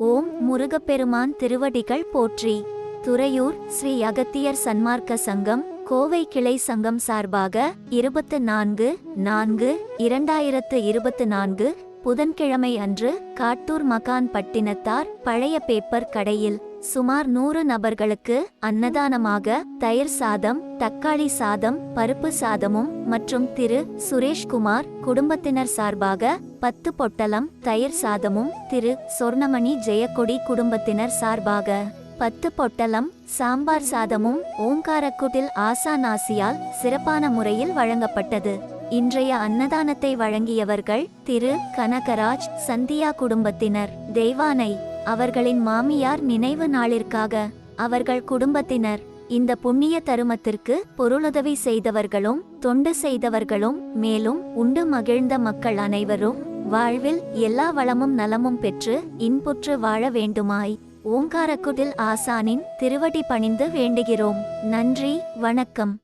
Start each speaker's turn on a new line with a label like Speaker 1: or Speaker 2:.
Speaker 1: ஓம் முருகப்பெருமான் திருவடிகள் போற்றி. துறையூர் ஸ்ரீ அகத்தியர் சன்மார்க்க சங்கம் கோவை கிளை சங்கம் சார்பாக இருபத்து நான்கு நான்கு இரண்டாயிரத்து இருபத்து நான்கு புதன்கிழமை அன்று காட்டூர் மகான் பட்டினத்தார் பழைய பேப்பர் கடையில் சுமார் நூறு நபர்களுக்கு அன்னதானமாக தயிர் சாதம் தக்காளி சாதம் பருப்பு சாதமும் மற்றும் திரு. சுரேஷ்குமார் குடும்பத்தினர் சார்பாக பத்து பொட்டலம் தயிர் சாதமும் திரு. சொர்ணமணி ஜெயக்கொடி குடும்பத்தினர் சார்பாக பத்து பொட்டலம் சாம்பார் சாதமும் ஓங்காரக்குட்டில் ஆசானாசியால் சிறப்பான முறையில் வழங்கப்பட்டது. இன்றைய அன்னதானத்தை வழங்கியவர்கள் திரு. கனகராஜ் சந்தியா குடும்பத்தினர் தெய்வானை அவர்களின் மாமியார் நினைவு நாளிற்காக அவர்கள் குடும்பத்தினர் இந்த புண்ணிய தருமத்திற்கு பொருளுதவி செய்தவர்களும் தொண்டு செய்தவர்களும் மேலும் உண்டு மகிழ்ந்த மக்கள் அனைவரும் வாழ்வில் எல்லா வளமும் நலமும் பெற்று இன்புற்று வாழ வேண்டுமாய். ஓங்காரக்குடில் ஆசானின் திருவடி பணிந்து வேண்டுகிறோம். நன்றி வணக்கம்.